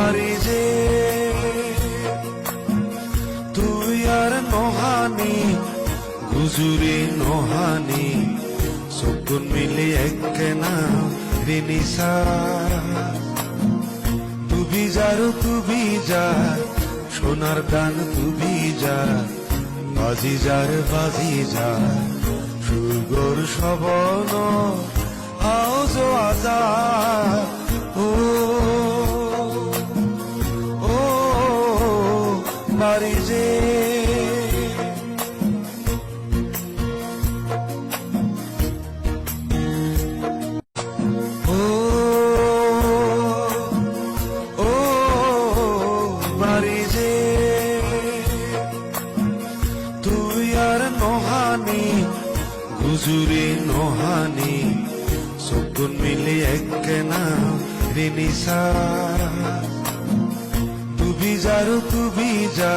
হারি যে। তুই আর নহানি, হুজুরি নহানি সকল মিলি এক না রিনিসা তুবি যার, তুবি যা, সোনার গান তুবি যা, বাজি যার, বাজি যা। সুগর সবন আও আজা। বাড়ি যে। তুই নোহানি গুজুরি নোহানি মিলে একনা রিনিসা যারো তুবি যা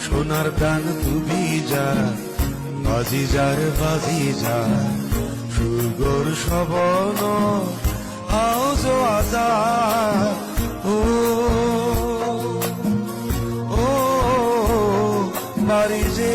সোনার গান তুবি যা বাজি যার, বাজি যা সুগর সবন আওজ আজা ও ও, বাড়ি যে